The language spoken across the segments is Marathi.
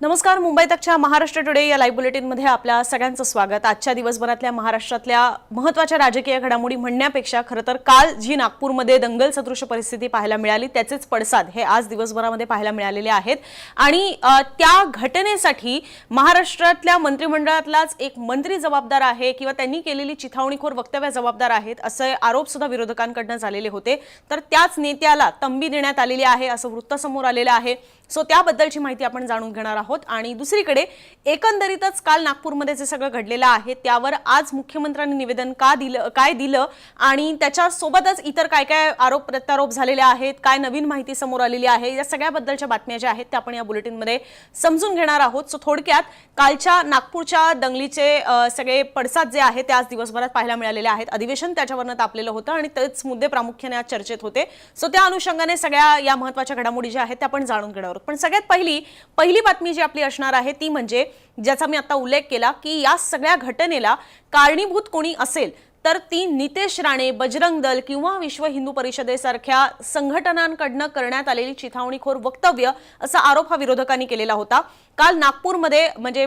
नमस्कार मुंबई तकच्या महाराष्ट्र टुडे या लाईव्ह बुलेटिनमध्ये आपल्या सगळ्यांचं स्वागत. आजच्या दिवसभरातल्या महाराष्ट्रातल्या महत्त्वाच्या राजकीय घडामोडी म्हणण्यापेक्षा खरं तर काल जी नागपूरमध्ये दंगल सदृश परिस्थिती पाहायला मिळाली त्याचेच पडसाद हे आज दिवसभरामध्ये पाहायला मिळालेले आहेत. आणि त्या घटनेसाठी महाराष्ट्रातल्या मंत्रिमंडळातलाच एक मंत्री जबाबदार आहे किंवा त्यांनी केलेली चिथावणीखोर वक्तव्य जबाबदार आहेत असे आरोप सुद्धा विरोधकांकडनं झालेले होते. तर त्याच नेत्याला तंबी देण्यात आलेली आहे असं वृत्त समोर आलेलं आहे. सो त्याबद्दलची माहिती आपण जाणून घेणार आहोत. आणि दुसरीकडे एकंदरीतच काल नागपूरमध्ये जे सगळं घडलेलं आहे त्यावर आज मुख्यमंत्र्यांनी निवेदन का दिलं काय दिलं? आणि त्याच्यासोबतच इतर काय काय आरोप प्रत्यारोप झालेले आहेत? काय नवीन माहिती समोर आलेली आहे? या सगळ्याबद्दलच्या बातम्या ज्या आहेत त्या आपण या बुलेटिनमध्ये समजून घेणार आहोत. सो थोडक्यात कालच्या नागपूरच्या दंगलीचे सगळे पडसाद जे आहेत ते आज दिवसभरात पाहायला मिळालेले आहेत. अधिवेशन त्याच्यावरनं तापलेलं होतं आणि तेच मुद्दे प्रामुख्याने आज चर्चेत होते. सो त्या अनुषंगाने सगळ्या या महत्त्वाच्या घडामोडी ज्या आहेत त्या आपण जाणून घेणार आहोत पण सगळ्यात पहिली पहिली बातमी जी आपली असणार आहे ती म्हणजे ज्याचा मी आता उल्लेख केला की या सगळ्या घटनेला कारणीभूत कोणी असेल तर ती नितेश राणे बजरंग दल किंवा विश्व हिंदू परिषदेसारख्या संघटनांकडनं करण्यात आलेली चिथावणीखोर वक्तव्य असा आरोप हा विरोधकांनी केलेला होता. काल नागपूरमध्ये म्हणजे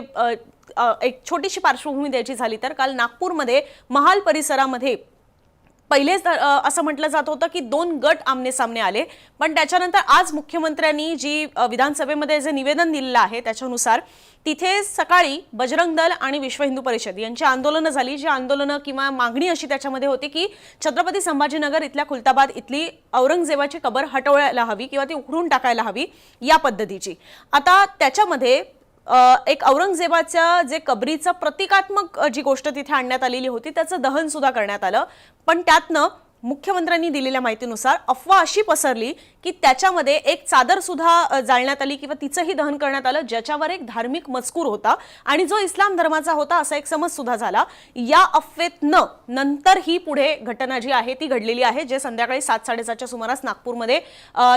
एक छोटीशी पार्श्वभूमी द्यायची झाली तर काल नागपूरमध्ये महाल परिसरामध्ये पहिलेच असं म्हटलं जात होतं की दोन गट आमने सामने आले. पण त्याच्यानंतर आज मुख्यमंत्र्यांनी जी विधानसभेमध्ये जे निवेदन दिलेलं आहे त्याच्यानुसार तिथे सकाळी बजरंग दल आणि विश्व हिंदू परिषद यांची आंदोलनं झाली. जी आंदोलनं किंवा मागणी अशी त्याच्यामध्ये होती की छत्रपती संभाजीनगर इथल्या खुलताबाद इथली औरंगजेबाची कबर हटवायला हवी किंवा ती उखडून टाकायला हवी या पद्धतीची. आता त्याच्यामध्ये एक औरंगजेबाच्या जे कबरीचं प्रतिकात्मक जी गोष्ट तिथे आणण्यात आलेली होती त्याचं दहन सुद्धा करण्यात आलं. पण त्यातनं मुख्यमंत्र्यांनी दिलेल्या माहितीनुसार अफवा अशी पसरली की त्याच्यामध्ये एक चादर सुद्धा जाळण्यात आली किंवा तिचंही दहन करण्यात आलं ज्याच्यावर एक धार्मिक मजकूर होता आणि जो इस्लाम धर्माचा होता असा एक समज सुद्धा झाला. या अफवेतनं नंतर ही पुढे घटना जी आहे ती घडलेली आहे जे संध्याकाळी सात साडेसातच्या सुमारास नागपूरमध्ये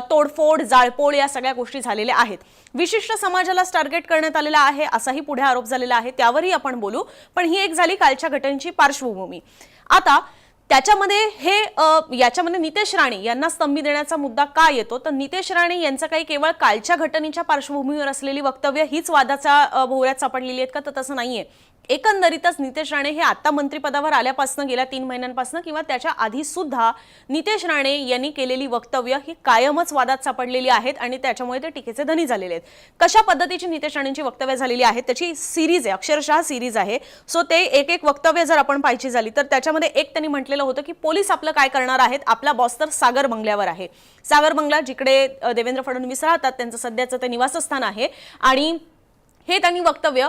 तोडफोड जाळपोळ या सगळ्या गोष्टी झालेल्या आहेत. विशिष्ट समाजाला टार्गेट करण्यात आलेला आहे असाही पुढे आरोप झालेला आहे त्यावरही आपण बोलू. पण ही एक झाली कालच्या घटनेची पार्श्वभूमी. आता त्याच्यामध्ये हे याच्यामध्ये नितेश राणे यांना स्तंभी देण्याचा मुद्दा का येतो? तर नितेश राणे यांचं काही केवळ कालच्या घटनेच्या पार्श्वभूमीवर असलेली वक्तव्य हीच वादाचा भोवऱ्यात सापडलेली आहेत का? तर तसं नाहीये. एकंदरीतच नितेश राणे हे आता मंत्रिपदावर आल्यापासून गेल्या तीन महिन्यांपासून किंवा त्याच्या आधी सुद्धा नितेश राणे यांनी केलेली वक्तव्य ही कायमच वादात सापडलेली आहेत आणि त्याच्यामुळे ते टीकेचे धनी झालेले आहेत. कशा पद्धतीची नितेश राणेंची वक्तव्य झालेली आहेत त्याची सिरीज आहे अक्षरशः सिरीज आहे. सो ते एक एक वक्तव्य जर आपण पाहायची झाली तर त्याच्यामध्ये एक त्यांनी म्हटलेलं होतं की पोलीस आपलं काय करणार आहेत? आपला बॉस तर सागर बंगल्यावर आहे. सागर बंगला जिकडे देवेंद्र फडणवीस राहतात त्यांचं सध्याचं ते निवासस्थान आहे. आणि हे त्यांनी वक्तव्य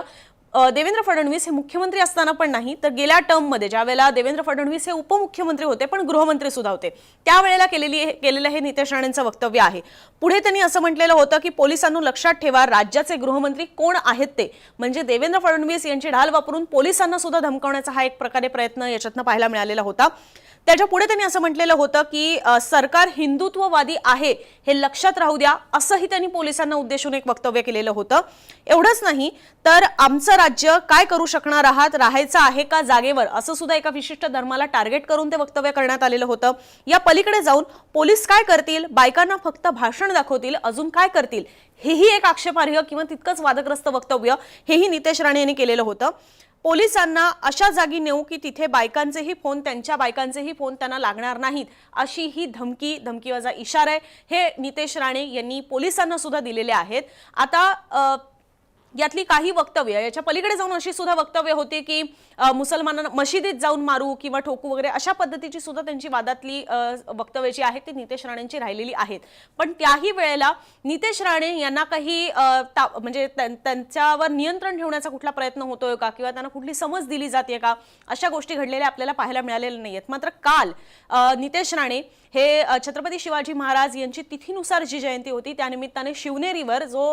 देवेंद्र फडणवीस हे मुख्यमंत्री असताना पण नाही तर गेल्या टर्ममध्ये ज्यावेळेला देवेंद्र फडणवीस हे उपमुख्यमंत्री होते पण गृहमंत्री सुद्धा होते त्यावेळेला केलेली केलेलं हे नितेश राणेंचं वक्तव्य आहे. पुढे त्यांनी असं म्हटलेलं होतं की पोलिसांनो लक्षात ठेवा राज्याचे गृहमंत्री कोण आहेत ते? म्हणजे देवेंद्र फडणवीस यांची ढाल वापरून पोलिसांना सुद्धा धमकवण्याचा हा एक प्रकारे प्रयत्न याच्यातनं पाहायला मिळालेला होता. त्याच्या पुढे त्यांनी असं म्हटलेलं होतं की सरकार हिंदुत्ववादी आहे हे लक्षात राहू द्या असंही त्यांनी पोलिसांना उद्देशून एक वक्तव्य केलेलं होतं. एवढंच नाही तर आमचं राज्य काय करू शकणार आहात? राहायचं आहे का जागेवर? असं सुद्धा एका विशिष्ट धर्माला टार्गेट करून ते वक्तव्य करण्यात आलेलं होतं. या पलीकडे जाऊन पोलीस काय करतील? बायकांना फक्त भाषण दाखवतील? अजून काय करतील? हेही एक आक्षेपार्ह किंवा तितकंच वादग्रस्त वक्तव्य हेही नितेश राणे यांनी केलेलं होतं. पोलिसांना अशा जागी नेऊ की तिथे बायकांचेही फोन त्यांच्या बायकांचेही फोन त्यांना लागणार नाहीत अशी ही धमकी धमकीवाजा इशारा आहे. हे नितेश राणे यांनी पोलिसांना सुद्धा दिलेले आहेत. आता यातली काही वक्तव्य याच्या पलीकडे जाऊन अशी सुद्धा वक्तव्य होती की मुसलमानांना मशिदीत जाऊन मारू किंवा ठोकू वगैरे अशा पद्धतीची सुद्धा त्यांची वादातली वक्तव्य जी आहेत ती नितेश राणेंची राहिलेली आहेत. पण त्याही वेळेला नितेश राणे यांना काही ता- म्हणजे त्यां- त्यांच्यावर नियंत्रण ठेवण्याचा कुठला प्रयत्न होतोय का किंवा त्यांना कुठली समज दिली जाते का अशा गोष्टी घडलेल्या आपल्याला पाहायला मिळालेल्या नाहीयेत. मात्र काल नितेश राणे हे छत्रपती शिवाजी महाराज यांची तिथीनुसार जी जयंती होती त्यानिमित्ताने शिवनेरीवर जो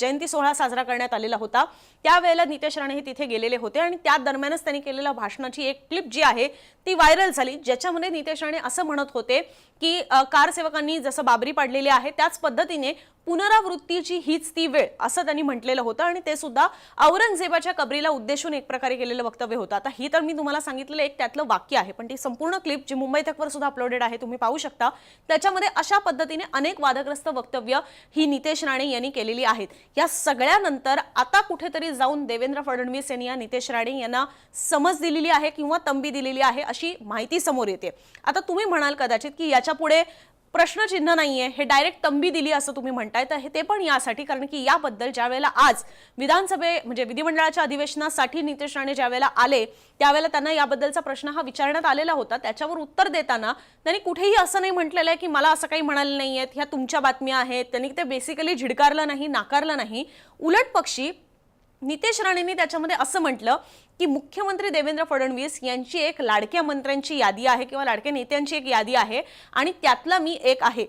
जयंती सोहळा साजरा करण्यात झालेला होता. त्यावेळेला नितेश राणे हे तिथे गेलेले होते आणि त्या दरम्यानच त्यांनी केलेल्या भाषणाची एक क्लिप जी आहे ती व्हायरल झाली. ज्याच्यामध्ये नितेश राणे असं म्हणत होते की कारसेवकांनी जसं बाबरी पाडलेली आहे त्याच पद्धतीने पुनरावृत्तीची हीच ती वेळ असं त्यांनी म्हटलेलं होतं आणि ते सुद्धा औरंगजेबाच्या कबरीला उद्देशून एक प्रकारे केलेलं वक्तव्य होतं. आता ही तर मी तुम्हाला सांगितलेलं एक त्यातलं वाक्य आहे पण ती संपूर्ण क्लिप जी मुंबई तकवर सुद्धा अपलोडेड आहे तुम्ही पाहू शकता. त्याच्यामध्ये अशा पद्धतीने अनेक वादग्रस्त वक्तव्य ही नितेश राणे यांनी केलेली आहेत. या सगळ्यानंतर आता कुठेतरी जाऊन देवेंद्र फडणवीस यांनी या नितेश राणे यांना समज दिलेली आहे किंवा तंबी दिलेली आहे अशी माहिती समोर येते. आता तुम्ही म्हणाल कदाचित की याच्यापुढे प्रश्नचिन्ह नाहीये हे डायरेक्ट तंबी दिली असं तुम्ही म्हणताय. तर हे ते पण यासाठी कारण की याबद्दल ज्या वेळेला आज विधानसभे म्हणजे विधिमंडळाच्या अधिवेशनासाठी नितेश राणे ज्या वेळेला आले त्यावेळेला त्यांना याबद्दलचा प्रश्न हा विचारण्यात आलेला होता. त्याच्यावर उत्तर देताना त्यांनी कुठेही असं नाही म्हटलेलं आहे की मला असं काही म्हणाले नाही आहेत ह्या तुमच्या बातम्या आहेत त्यांनी ते बेसिकली झिडकारलं नाही नाकारलं नाही. उलट पक्षी नितेश राणेंनी त्याच्यामध्ये असं म्हटलं की मुख्यमंत्री देवेंद्र फडणवीस यांची एक लाडक्या मंत्र्यांची यादी आहे किंवा लाडक्या नेत्यांची एक यादी आहे आणि त्यातला मी एक आहे.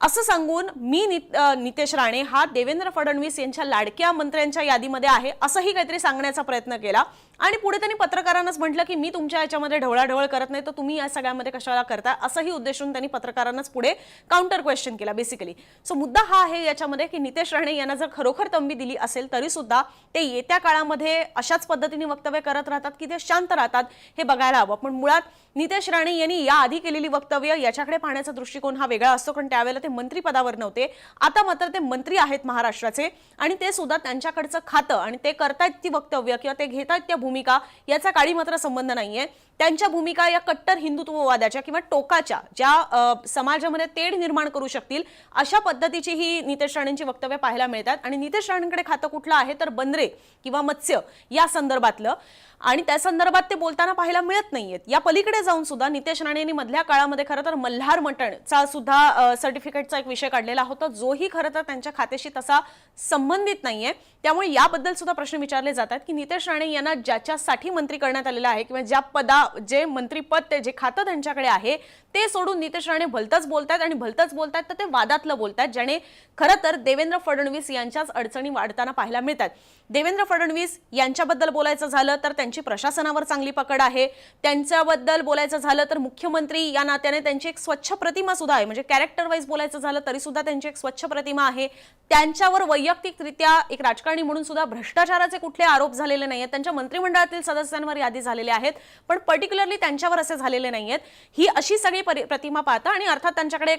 असं सांगून मी नित- नितेश राणे हा देवेंद्र फडणवीस यांच्या लाडक्या मंत्र्यांच्या यादीमध्ये आहे असंही काहीतरी सांगण्याचा प्रयत्न केला. आणि पुढे त्यांनी पत्रकारांनाच म्हटलं की मी तुमच्या याच्यामध्ये ढवळाढवळ करत नाही तर तुम्ही या सगळ्यामध्ये कशाला करता? असंही उद्देशून त्यांनी पत्रकारांनाच पुढे काउंटर क्वेश्चन केला बेसिकली सो मुद्दा हा आहे याच्यामध्ये की नितेश राणे यांना जर खरोखर तंबी दिली असेल तरी सुद्धा ते येत्या काळामध्ये अशाच पद्धतीने वक्तव्य करत राहतात की ते शांत राहतात हे बघायला हवं. पण मुळात नितेश राणे यांनी याआधी केलेली वक्तव्य याच्याकडे पाहण्याचा दृष्टिकोन हा वेगळा असतो कारण त्यावेळेला ते मंत्रीपदावर नव्हते. आता मात्र ते मंत्री आहेत महाराष्ट्राचे आणि ते सुद्धा त्यांच्याकडचं खातं आणि ते करतायत ती वक्तव्य किंवा ते घेतायत त्या भूमिका याचा काळी मात्र संबंध नाहीये. त्यांच्या भूमिका या कट्टर हिंदुत्ववादाच्या किंवा टोकाच्या ज्या समाजामध्ये तेढ निर्माण करू शकतील अशा पद्धतीची ही नितेश राणेंची वक्तव्य पाहायला मिळतात. आणि नितेश राणेंकडे खातं कुठलं आहे? तर बंदरे किंवा मत्स्य या संदर्भातलं. आणि त्या संदर्भात ते बोलताना पाहायला मिळत नाहीयेत. या पलीकडे जाऊन सुद्धा नितेश राणे यांनी मधल्या काळामध्ये खरं तर मल्हार मटणचा सुद्धा सर्टिफिकेटचा एक विषय काढलेला होता. जोही खरं तर त्यांच्या खात्याशी तसा संबंधित नाहीये. त्यामुळे याबद्दल सुद्धा प्रश्न विचारले जातात की नितेश राणे यांना ज्याच्यासाठी मंत्री करण्यात आलेलं आहे किंवा ज्या पदा जे मंत्रीपद ते जे खातं त्यांच्याकडे आहे ते सोडून नितेश राणे भलतंच बोलतात आणि भलतंच बोलतात तर ते वादातलं बोलतात ज्याने खरं तर देवेंद्र फडणवीस यांच्याच अडचणी वाढताना पाहायला मिळतात. देवेंद्र फडणवीस यांच्याबद्दल बोलायचं झालं तर त्यांची प्रशासनावर चांगली पकड आहे. त्यांच्याबद्दल बोलायचं झालं तर मुख्यमंत्री या नात्याने त्यांची एक स्वच्छ प्रतिमा सुद्धा आहे. म्हणजे कॅरेक्टर वाईज बोलायचं झालं तरी सुद्धा त्यांची एक स्वच्छ प्रतिमा आहे. त्यांच्यावर वैयक्तिकरित्या एक राजकारणी म्हणून सुद्धा भ्रष्टाचाराचे कुठले आरोप झालेले नाही आहेत त्यांच्या मंत्रिमंडळातील सदस्यांवर यादी झालेले आहेत. पण पर्टिक्युलरली त्यांच्यावर असे झालेले नाही आहेत ही अशी सगळी परि- प्रतिमा पाहता आणि अर्थात त्यांच्याकडे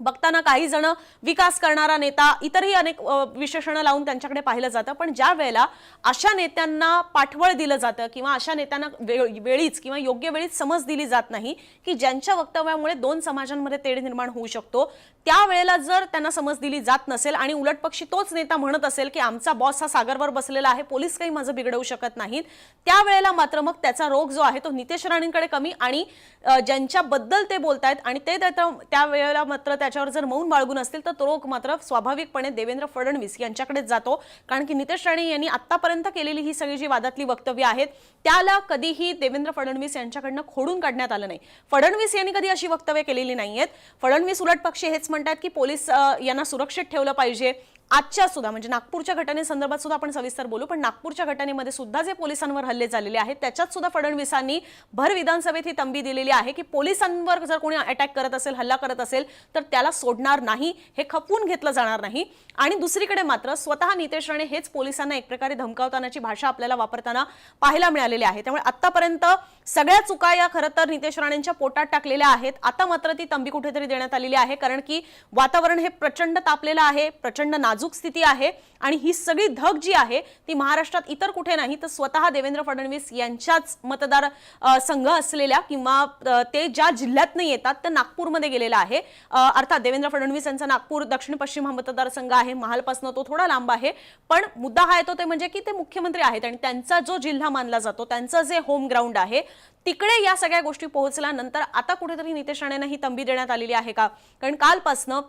बघताना काही जण विकास करणारा नेता इतरही अनेक विशेषणं लावून त्यांच्याकडे पाहिलं जातं. पण ज्या वेळेला अशा नेत्यांना पाठबळ दिलं जातं किंवा अशा नेत्यांना वेळीच किंवा योग्य वेळीच समज दिली जात नाही की ज्यांच्या वक्तव्यामुळे दोन समाजांमध्ये तेढ निर्माण होऊ शकतो त्यावेळेला जर त्यांना समज दिली जात नसेल आणि उलट पक्षी तोच नेता म्हणत असेल की आमचा बॉस हा सागरवर बसलेला आहे पोलीस काही माझं बिघडवू शकत नाहीत त्यावेळेला मात्र मग त्याचा रोग जो आहे तो नितेश राणेंकडे कमी आणि ज्यांच्याबद्दल ते बोलतायत आणि ते त्यावेळेला मात्र त्याच्यावर जर मौन बाळगून असतील तर तो रोग मात्र स्वाभाविकपणे देवेंद्र फडणवीस यांच्याकडेच जातो. कारण की नितेश राणे यांनी आतापर्यंत केलेली ही सगळी जी वादातली वक्तव्य आहेत त्याला कधीही देवेंद्र फडणवीस यांच्याकडनं खोडून काढण्यात आलं नाही. फडणवीस यांनी कधी अशी वक्तव्य केलेली नाहीयेत. फडणवीस उलट पक्षी हेच म्हणतात की पोलीस यांना सुरक्षित ठेवलं पाहिजे. आजच्या सुद्धा म्हणजे नागपूरच्या घटनेसंदर्भात सुद्धा आपण सविस्तर बोलू पण नागपूरच्या घटनेमध्ये सुद्धा जे पोलिसांवर हल्ले झालेले आहेत त्याच्यात सुद्धा फडणवीसांनी भर विधानसभेत ही तंबी दिलेली आहे की पोलिसांवर जर कोणी अटॅक करत असेल हल्ला करत असेल तर त्याला सोडणार नाही हे खपवून घेतलं जाणार नाही. आणि दुसरीकडे मात्र स्वतः नितेश राणे हेच पोलिसांना एक प्रकारे धमकावतानाची भाषा आपल्याला वापरताना पाहायला मिळालेली आहे. त्यामुळे आतापर्यंत सगळ्या चुका या खरं तर नितेश राणेंच्या पोटात टाकलेल्या आहेत. आता मात्र ती तंबी कुठेतरी देण्यात आलेली आहे कारण की वातावरण हे प्रचंड तापलेलं आहे प्रचंड नाजूक स्थिती आहे आणि ही सगळी धग जी आहे ती महाराष्ट्रात इतर कुठे नाही तर स्वतः देवेंद्र फडणवीस यांच्याच मतदार संघ असलेल्या किंवा ते ज्या जिल्ह्यातनं येतात तर नागपूरमध्ये गेलेला आहे. अर्थात देवेंद्र फडणवीस यांचा नागपूर दक्षिण पश्चिम हा मतदारसंघ आहे महालपासनं तो थोडा लांब आहे. पण मुद्दा हा येतो ते म्हणजे की ते मुख्यमंत्री आहेत आणि त्यांचा जो जिल्हा मानला जातो त्यांचं जे होम ग्राउंड आहे तिकडे या सगळ्या गोष्टी पोहोचल्यानंतर आता कुठेतरी नितेश राणेंना ही तंबी देण्यात आलेली आहे का? कारण कालपासनं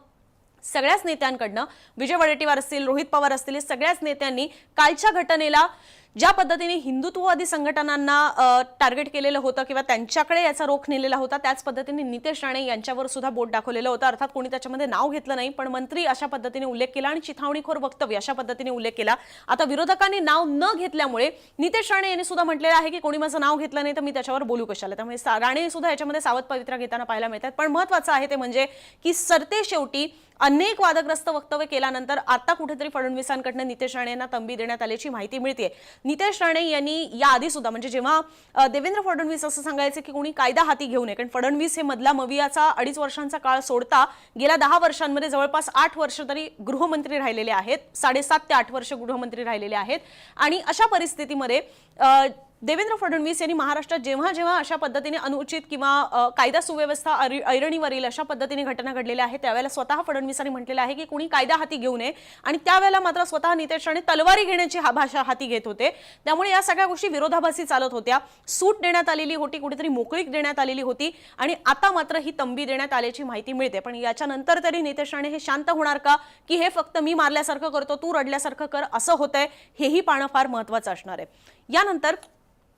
सगळ्याच नेत्यांकडनं विजय वडेट्टीवार असतील रोहित पवार असतील सगळ्याच नेत्यांनी कालच्या घटनेला ज्या पद्धतीने हिंदुत्ववादी संघटनांना टार्गेट केलेलं होतं किंवा त्यांच्याकडे याचा रोख नेलेला होता त्याच पद्धतीने नितेश राणे यांच्यावर सुद्धा बोट दाखवलेलं होतं. अर्थात कोणी त्याच्यामध्ये नाव घेतलं नाही पण मंत्री अशा पद्धतीने उल्लेख केला आणि चिथावणीखोर वक्तव्य अशा पद्धतीने उल्लेख केला. आता विरोधकांनी नाव न घेतल्यामुळे नितेश राणे यांनी सुद्धा म्हटलेलं आहे की कोणी माझं नाव घेतलं नाही तर मी त्याच्यावर बोलू कशाला. त्यामुळे राणे सुद्धा याच्यामध्ये सावध पवित्रा घेताना पाहायला मिळतात. पण महत्वाचं आहे ते म्हणजे की सरते शेवटी अनेक वादग्रस्त वक्तव्य केल्यानंतर आता कुठेतरी फडणवीसांकडनं नितेश राणे यांना तंबी देण्यात आल्याची माहिती मिळते नितेश राणे यांनी याआधी सुद्धा म्हणजे जेव्हा देवेंद्र फडणवीस असं सांगायचे की कोणी कायदा हाती घेऊ नये कारण फडणवीस हे मधला मवियाचा अडीच वर्षांचा काळ सोडता गेल्या दहा वर्षांमध्ये जवळपास आठ वर्ष तरी गृहमंत्री राहिलेले आहेत साडेसात ते आठ वर्ष गृहमंत्री राहिलेले आहेत. आणि अशा परिस्थितीमध्ये देवेंद्र फडणवीस यांनी महाराष्ट्रात जेव्हा जेव्हा अशा पद्धतीने अनुचित किंवा कायदा सुव्यवस्था ऐर- ऐरणीवरील अशा पद्धतीने घटना घडलेल्या आहेत त्यावेळेला स्वतः फडणवीसांनी म्हटलेलं आहे की कुणी कायदा हाती घेऊ नये आणि त्यावेळेला मात्र स्वतः नितेश राणे तलवारी घेण्याची हा भाषा हाती घेत होते. त्यामुळे या सगळ्या गोष्टी विरोधाभासी चालत होत्या. सूट देण्यात आलेली होती कुठेतरी मोकळीक देण्यात आलेली होती आणि आता मात्र ही तंबी देण्यात आल्याची माहिती मिळते. पण याच्यानंतर तरी नितेश राणे हे शांत होणार का? की हे फक्त मी मारल्यासारखं करतो तू रडल्यासारखं कर असं होतंय हेही पाहणं फार महत्वाचं असणार आहे. यानंतर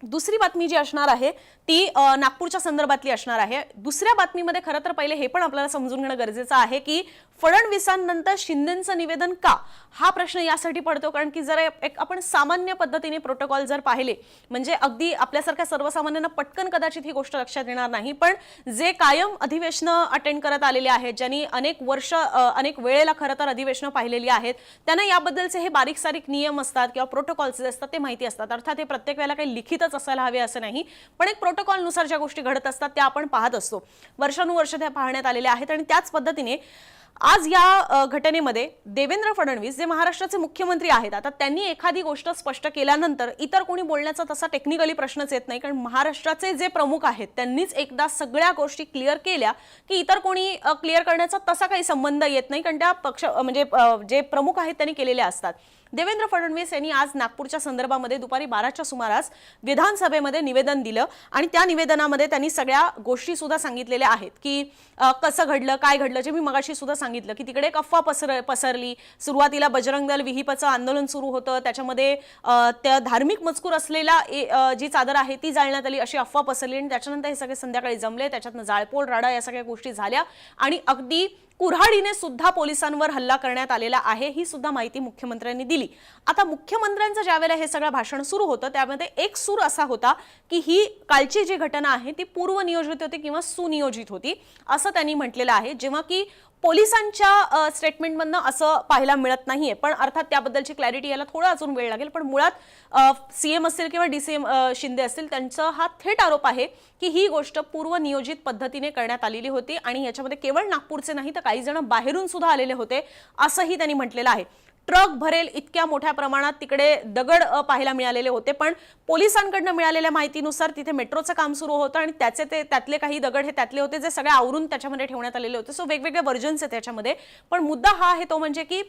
दुसरी बातमी जी असणार आहे ती नागपूरच्या संदर्भातली असणार आहे. दुसऱ्या बातमीमध्ये खरं तर पहिले हे पण आपल्याला समजून घेणं गरजेचं आहे की फडणवीसांनंतर शिंदेचं निवेदन का? हा प्रश्न यासाठी पडतो कारण की जर एक आपण सामान्य पद्धतीने प्रोटोकॉल जर पाहिले म्हणजे अगदी आपल्यासारख्या सर्वसामान्यांना पटकन कदाचित ही गोष्ट लक्षात येणार नाही पण जे कायम अधिवेशनं अटेंड करत आलेले आहेत ज्यांनी अनेक वर्ष अनेक वेळेला खरं तर अधिवेशनं पाहिलेली आहेत त्यांना याबद्दलचे हे बारीक सारीक नियम असतात किंवा प्रोटोकॉल्स जे असतात ते माहिती असतात. अर्थात हे प्रत्येक वेळेला काही लिखितच असायला हवे असं नाही. पण एक प्रोटोकॉलनुसार ज्या गोष्टी घडत असतात त्या आपण पाहत असतो. वर्षानुवर्ष त्या पाहण्यात आलेल्या आहेत आणि त्याच पद्धतीने आज या घटनेमध्ये देवेंद्र फडणवीस जे महाराष्ट्राचे मुख्यमंत्री आहेत आता त्यांनी एखादी गोष्ट स्पष्ट केल्यानंतर इतर कोणी बोलण्याचा तसा टेक्निकली प्रश्नच येत नाही. कारण महाराष्ट्राचे जे प्रमुख आहेत त्यांनीच एकदा सगळ्या गोष्टी क्लिअर केल्या की इतर कोणी क्लिअर करण्याचा तसा काही संबंध येत नाही. कारण त्या पक्ष म्हणजे जे प्रमुख आहेत त्यांनी केलेल्या असतात. देवेंद्र फडणवीस यांनी आज नागपूरच्या संदर्भामध्ये दुपारी बाराच्या सुमारास विधानसभेमध्ये निवेदन दिलं आणि त्या निवेदनामध्ये त्यांनी सगळ्या गोष्टी सुद्धा सांगितलेल्या आहेत की कसं घडलं काय घडलं जे मी मगाशी सुद्धा सांगितलं की तिकडे एक अफवा पसर पसरली. सुरुवातीला बजरंग दल विहिपचं आंदोलन सुरू होतं. त्याच्यामध्ये त्या धार्मिक मजकूर असलेला ए- जी चादर आहे ती जाळण्यात आली अशी अफवा पसरली आणि त्याच्यानंतर हे सगळे संध्याकाळी जमले. त्याच्यातनं जाळपोळ राडा या सगळ्या गोष्टी झाल्या आणि अगदी कुऱ्हाडीने सुद्धा पोलिसांवर हल्ला करण्यात आलेला आहे ही सुद्धा माहिती मुख्यमंत्र्यांनी दिली. आता मुख्यमंत्र्यांचं ज्यावेळेला हे सगळं भाषण सुरू होतं त्यामध्ये एक सूर असा होता की ही कालची जी घटना आहे ती पूर्वनियोजित होती किंवा सुनियोजित होती असं त्यांनी म्हटलेलं आहे. जेव्हा की पोलिसांच्या स्टेटमेंटमधनं असं पाहायला मिळत नाहीये पण अर्थात त्याबद्दलची क्लॅरिटी यायला थोडा अजून वेळ लागेल पण मुळात सीएम असतील किंवा डीसीएम शिंदे असतील त्यांचा हा थेट आरोप आहे की ही गोष्ट पूर्वनियोजित पद्धतीने करण्यात आलेली होती आणि याच्यामध्ये केवळ नागपूरचे नाही तर काही जण बाहेरून सुद्धा आलेले होते असंही त्यांनी म्हटलेलं आहे. ट्रक भरेल इतक्या मोठ्या प्रमाणात तिकडे दगड पाहायला मिळालेले होते. पण पोलिसांकडनं मिळालेल्या माहितीनुसार तिथे मेट्रोचं काम सुरू होतं आणि त्याचे ते त्यातले काही दगड हे त्यातले होते जे सगळे आवरून त्याच्यामध्ये ठेवण्यात आलेले होते. सो वेगवेगळे वर्जन्स आहेत त्याच्यामध्ये. पण मुद्दा हा आहे तो म्हणजे की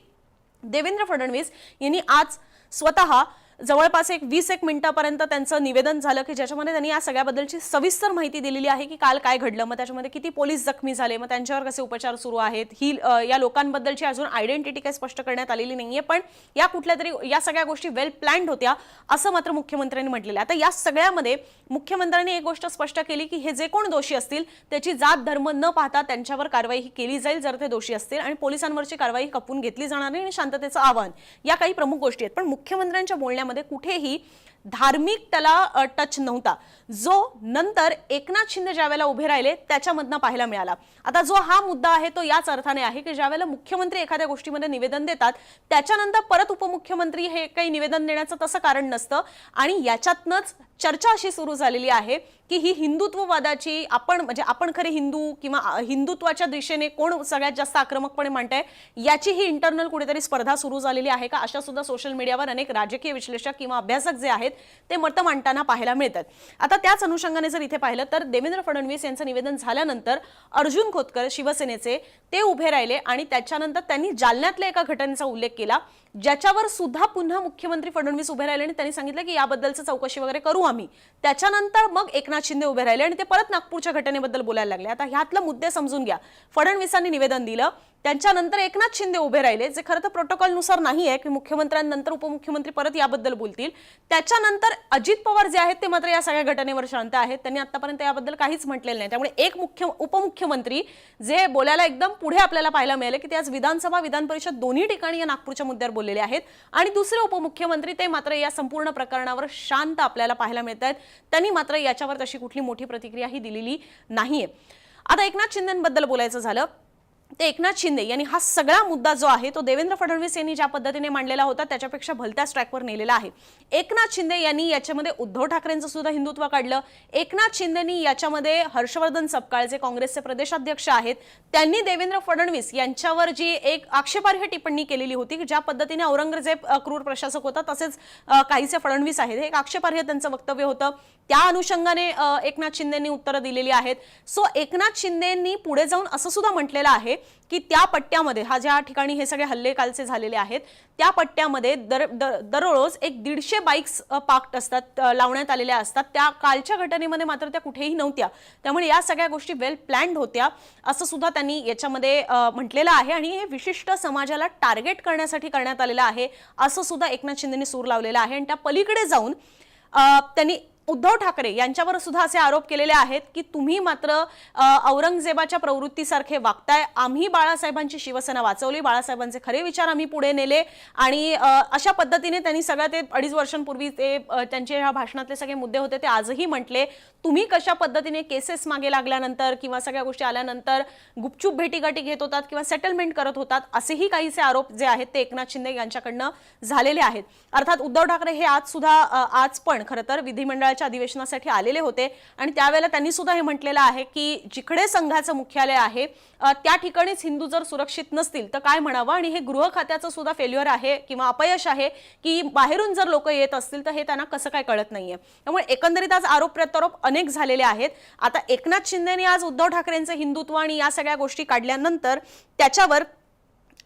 देवेंद्र फडणवीस यांनी आज स्वतः जवळपास एक वीस एक मिनिटापर्यंत त्यांचं निवेदन झालं की ज्याच्यामध्ये त्यांनी या सगळ्याबद्दलची सविस्तर माहिती दिलेली आहे की काल काय घडलं मग त्याच्यामध्ये किती पोलीस जखमी झाले मग त्यांच्यावर कसे उपचार सुरू आहेत ही या लोकांबद्दलची अजून आयडेंटिटी काही स्पष्ट करण्यात आलेली नाहीये पण या कुठल्या तरी या सगळ्या गोष्टी वेल प्लॅन्ड होत्या असं मात्र मुख्यमंत्र्यांनी म्हटलेलं आहे. आता या सगळ्यामध्ये मुख्यमंत्र्यांनी एक गोष्ट स्पष्ट केली की हे जे कोण दोषी असतील त्याची जात धर्म न पाहता त्यांच्यावर कारवाई ही केली जाईल जर ते दोषी असतील आणि पोलिसांवरची कारवाई कपून घेतली जाणार नाही आणि शांततेचं आवाहन या काही प्रमुख गोष्टी आहेत. पण मुख्यमंत्र्यांच्या बोलण्यामध्ये कुठेही धार्मिक त्याला टच नव्हता. जो नंतर एकनाथ शिंदे ज्यावेळेला उभे राहिले त्याच्यामधनं पाहायला मिळाला. आता जो हा मुद्दा आहे तो याच अर्थाने आहे की ज्यावेळेला मुख्यमंत्री एखाद्या गोष्टीमध्ये निवेदन देतात त्याच्यानंतर परत उपमुख्यमंत्री हे काही निवेदन देण्याचं तसं कारण नसतं. आणि याच्यातनंच चर्चा अशी सुरू झालेली आहे की ही हिंदुत्ववादाची आपण म्हणजे आपण खरे हिंदू किंवा हिंदुत्वाच्या दिशेने कोण सगळ्यात जास्त आक्रमकपणे मांडताय याची ही इंटरनल कुठेतरी स्पर्धा सुरू झालेली आहे का? अशा सुद्धा सोशल मीडियावर अनेक राजकीय विश्लेषक किंवा अभ्यासक जे आहेत ते मतं मांडताना पाहायला मिळतात. आता त्याच अनुषंगाने जर इथे पाहिलं तर देवेंद्र फडणवीस यांचं निवेदन झाल्यानंतर अर्जुन खोतकर शिवसेनेचे ते उभे राहिले आणि त्याच्यानंतर त्यांनी जालन्यातल्या एका घटनेचा उल्लेख केला. ज्याच्यावर सुद्धा पुन्हा मुख्यमंत्री फडणवीस उभे राहिले आणि त्यांनी सांगितलं की याबद्दलचं चौकशी वगैरे करू आम्ही. त्याच्यानंतर मग एकनाथ शिंदे उभे राहिले आणि ते परत नागपूरच्या घटनेबद्दल बोलायला लागले. आता ह्यातलं मुद्दे समजून घ्या. फडणवीसांनी निवेदन दिलं. त्यांच्यानंतर एकनाथ शिंदे उभे राहिले. जे खरं तर प्रोटोकॉलनुसार नाही आहे की मुख्यमंत्र्यांनंतर उपमुख्यमंत्री परत याबद्दल बोलतील. त्याच्यानंतर अजित पवार जे आहेत ते मात्र या सगळ्या घटनेवर शांत आहेत. त्यांनी आतापर्यंत याबद्दल काहीच म्हटलेलं नाही. त्यामुळे एक मुख्य उपमुख्यमंत्री जे बोलायला एकदम पुढे आपल्याला पाहायला मिळाले की ते आज विधानसभा विधान परिषद दोन्ही ठिकाणी या नागपूरच्या मुद्द्यावर बोललेले आहेत. आणि दुसरे उपमुख्यमंत्री ते मात्र या संपूर्ण प्रकरणावर शांत आपल्याला पाहायला मिळत आहेत त्यांनी मात्र याच्यावर तशी कुठली मोठी प्रतिक्रियाही दिलेली नाहीये. आता एकनाथ शिंदेबद्दल बोलायचं झालं ते एकनाथ शिंदे यांनी हा सगळा मुद्दा जो आहे तो देवेंद्र फडणवीस यांनी ज्या पद्धतीने मांडलेला होता त्याच्यापेक्षा भलत्याच ट्रॅकवर नेलेला आहे. एकनाथ शिंदे यांनी याच्यामध्ये उद्धव ठाकरेंचं सुद्धा हिंदुत्व काढलं. एकनाथ शिंदेनी याच्यामध्ये हर्षवर्धन सपकाळ जे काँग्रेसचे प्रदेशाध्यक्ष आहेत त्यांनी देवेंद्र फडणवीस यांच्यावर जी एक आक्षेपार्ह टिप्पणी केलेली होती की ज्या पद्धतीने औरंगजेब क्रूर प्रशासक होता तसेच काहीसे फडणवीस आहेत हे एक आक्षेपार्ह त्यांचं वक्तव्य होतं. त्या अनुषंगाने एकनाथ शिंदेनी उत्तरं दिलेली आहेत. सो एकनाथ शिंदेंनी पुढे जाऊन असं सुद्धा म्हटलेलं आहे की त्या पट्ट्यामध्ये हा ज्या ठिकाणी हे सगळे हल्ले कालचे झालेले आहेत त्या पट्ट्यामध्ये दर दररोज एक दीडशे बाईक्स पार्क्ड असतात लावण्यात आलेल्या असतात. त्या कालच्या घटनेमध्ये मात्र त्या कुठेही नव्हत्या. त्यामुळे या सगळ्या गोष्टी वेल प्लॅन्ड होत्या असं सुद्धा त्यांनी याच्यामध्ये म्हटलेलं आहे आणि हे विशिष्ट समाजाला टार्गेट करण्यासाठी करण्यात आलेलं आहे असं सुद्धा एकनाथ शिंदेने सूर लावलेला आहे. आणि त्या पलीकडे जाऊन त्यांनी उद्धव ठाकरे यांच्यावर सुद्धा असे आरोप केलेले आहेत की तुम्ही मात्र औरंगजेबाच्या प्रवृत्तीसारखे वागताय. आम्ही बाळासाहेबांची शिवसेना वाचवली. बाळासाहेबांचे खरे विचार आम्ही पुढे नेले. आणि अशा पद्धतीने त्यांनी सगळं ते अडीच वर्षांपूर्वी ते त्यांचे ह्या भाषणातले सगळे मुद्दे होते ते आजही म्हटले. तुम्ही कशा पद्धतीने केसेस मागे लागल्यानंतर किंवा सगळ्या गोष्टी आल्यानंतर गुपचूप भेटीगाठी घेत होतात किंवा सेटलमेंट करत होतात असेही काहीसे आरोप जे आहेत ते एकनाथ शिंदे यांच्याकडनं झालेले आहेत. अर्थात उद्धव ठाकरे हे आज सुद्धा आज पण खरं तर विधिमंडळाच्या अधिवेशनासाठी आलेले होते. आणि त्यावेळेला त्यांनी सुद्धा हे म्हटलेलं आहे की जिकडे संघाचं मुख्यालय आहे त्या ठिकाणीच हिंदू जर सुरक्षित नसतील तर काय म्हणावं? आणि हे गृह खात्याचं सुद्धा फेल्युअर आहे किंवा अपयश आहे की बाहेरून जर लोक येत असतील तर हे त्यांना कसं काय कळत नाहीये. त्यामुळे एकंदरीत आज आरोप प्रत्यारोप अनेक झालेले आहेत. आता एकनाथ शिंदेने आज उद्धव ठाकरेंचं हिंदुत्व आणि या सगळ्या गोष्टी काढल्यानंतर त्याच्यावर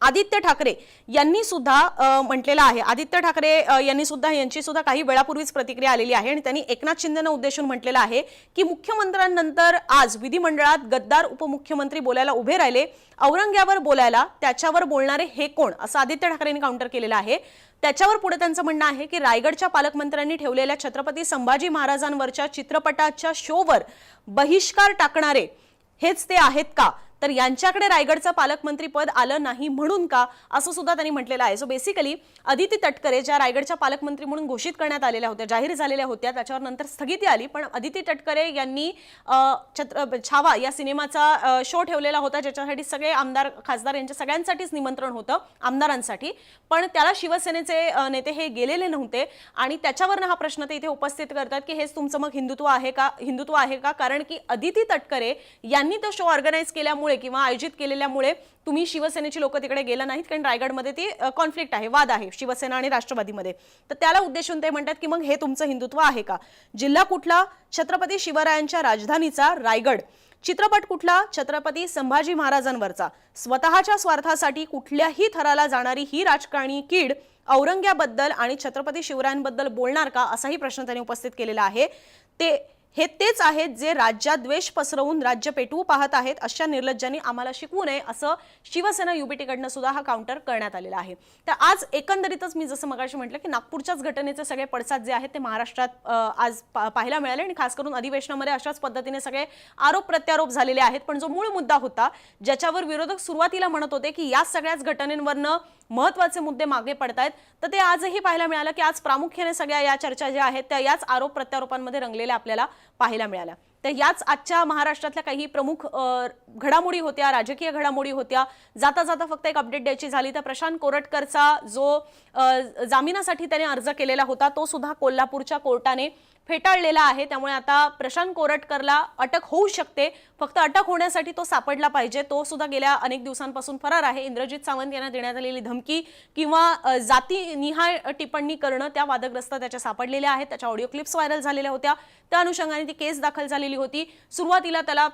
आदित्य ठाकरे यांनी सुद्धा म्हटलेलं आहे. आदित्य ठाकरे यांनी सुद्धा यांची सुद्धा काही वेळापूर्वीच प्रतिक्रिया आलेली आहे आणि त्यांनी एकनाथ शिंदेना उद्देशून म्हटलेलं आहे की मुख्यमंत्र्यांनंतर आज विधिमंडळात गद्दार उपमुख्यमंत्री बोलायला उभे राहिले. औरंग्यावर बोलायला त्याच्यावर बोलणारे हे कोण? असं आदित्य ठाकरेंनी काउंटर केलेलं आहे. त्याच्यावर पुढे त्यांचं म्हणणं आहे की रायगडच्या पालकमंत्र्यांनी ठेवलेल्या छत्रपती संभाजी महाराजांवरच्या चित्रपटाच्या शोवर बहिष्कार टाकणारे हेच ते आहेत का? तर यांच्याकडे रायगडचं पालकमंत्री पद आलं नाही म्हणून का? असं सुद्धा त्यांनी म्हटलेलं आहे. सो बेसिकली अदिती तटकरे ज्या रायगडच्या पालकमंत्री म्हणून घोषित करण्यात आलेल्या होत्या जाहीर झालेल्या होत्या त्याच्यावर नंतर स्थगिती आली. पण अदिती तटकरे यांनी छत्र छावा या सिनेमाचा शो ठेवलेला होता ज्याच्यासाठी सगळे आमदार खासदार यांच्या सगळ्यांसाठीच निमंत्रण होतं आमदारांसाठी. पण त्याला शिवसेनेचे नेते हे गेलेले नव्हते आणि त्याच्यावरनं हा प्रश्न ते इथे उपस्थित करतात की हेच तुमचं मग हिंदुत्व आहे का? हिंदुत्व आहे का? कारण की अदिती तटकरे यांनी तो शो ऑर्गनाईज केल्यामुळे किंवा आयोजित केलेल्यामुळे तुम्ही शिवसेनेची लोक तिकडे गेला नाहीत कारण रायगडमध्ये ती कॉन्फ्लिक्ट आहे वाद आहे शिवसेना आणि राष्ट्रवादीमध्ये. तर त्याला उद्देशून ते म्हणतात की मग हे तुमचं हिंदुत्व आहे का? जिल्हा कुठला? छत्रपती शिवरायांच्या राजधानीचा रायगड. चित्रपट कुठला? छत्रपती संभाजी महाराजांवरचा. स्वतःच्या स्वार्थासाठी कुठल्याही थराला जाणारी ही राजकारणी कीड औरंग्याबद्दल आणि छत्रपती शिवरायांबद्दल बोलणार का? असाही प्रश्न त्यांनी उपस्थित केलेला आहे. ते हे तेच आहेत जे राज्यात द्वेष पसरवून राज्य पेटवू पाहत आहेत अशा निर्लज्जांनी आम्हाला शिकवू नये असं शिवसेना युबीटीकडनं सुद्धा हा काउंटर करण्यात आलेला आहे. तर आज एकंदरीतच मी जसं मगाशी म्हटलं की नागपूरच्याच घटनेचे सगळे पडसाद जे आहेत ते महाराष्ट्रात आज पा- पाहायला मिळाले आणि खास करून अधिवेशनामध्ये अशाच पद्धतीने सगळे आरोप प्रत्यारोप झालेले आहेत. पण जो मूळ मुद्दा होता ज्याच्यावर विरोधक सुरुवातीला म्हणत होते की या सगळ्याच घटनेवरनं महत्त्वाचे मुद्दे मागे पडतायत तर ते आजही पाहायला मिळालं की आज प्रामुख्याने सगळ्या या चर्चा ज्या आहेत त्या याच आरोप प्रत्यारोपांमध्ये रंगलेल्या आपल्याला पाहायला मिळाल्या तर याच आजच्या महाराष्ट्रातल्या काही प्रमुख घडामोडी होत्या राजकीय घडामोडी होत्या जाता जाता फक्त एक अपडेट द्यायची झाली तर प्रशांत कोरटकरचा जो जामिनासाठी त्याने अर्ज केलेला होता तो सुद्धा कोल्हापूरच्या कोर्टाने फेटाळलेला आहे. त्यामुळे आता प्रशांत कोरटकरला अटक होऊ शकते. फक्त अटक होण्यासाठी तो सापडला पाहिजे. तो सुद्धा गेल्या अनेक दिवसांपासून फरार आहे. इंद्रजित सावंत यांना देण्यात आलेली धमकी किंवा जातीनिहाय टिप्पणी करणं त्या वादग्रस्त त्याच्या सापडलेल्या आहेत. त्याच्या ऑडिओ क्लिप्स व्हायरल झालेल्या होत्या. त्या अनुषंगाने ती केस दाखल झालेली होती. सुरुवातीला त्याला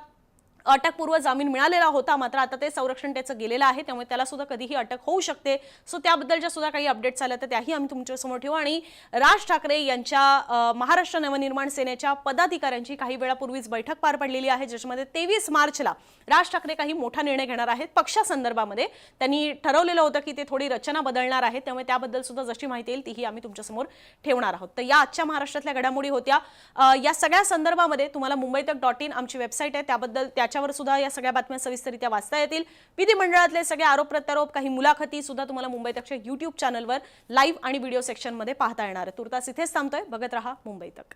अटकपूर्व जामीन मिळालेला होता मात्र आता ते संरक्षण त्याचं गेलेलं आहे त्यामुळे त्याला सुद्धा कधीही अटक होऊ शकते. सो त्याबद्दलच्या सुद्धा काही अपडेट्स आल्या तर त्याही आम्ही तुमच्यासमोर ठेवू. आणि राज ठाकरे यांच्या महाराष्ट्र नवनिर्माण सेनेच्या पदाधिकाऱ्यांची काही वेळापूर्वीच बैठक पार पडलेली आहे ज्याच्यामध्ये तेवीस मार्चला राज ठाकरे काही मोठा निर्णय घेणार आहेत. पक्षासंदर्भामध्ये त्यांनी ठरवलेलं होतं की ते थोडी रचना बदलणार आहे त्यामुळे त्याबद्दल सुद्धा जशी माहिती येईल तीही आम्ही तुमच्यासमोर ठेवणार आहोत. तर या आजच्या महाराष्ट्रातल्या घडामोडी होत्या. या सगळ्या संदर्भामध्ये तुम्हाला मुंबई तक डॉट इन आमची वेबसाईट आहे त्याबद्दल त्या त्याच्यावर सुद्धा या सगळ्या बातम्या सविस्तरित्या वाचता येतील. विधिमंडळातले सगळे आरोप प्रत्यारोप काही मुलाखती सुद्धा तुम्हाला मुंबई तकच्या युट्यूब चॅनलवर लाईव्ह आणि व्हिडिओ सेक्शनमध्ये पाहता येणार तुर्तास इथेच थांबतोय. बघत रहा मुंबई तक.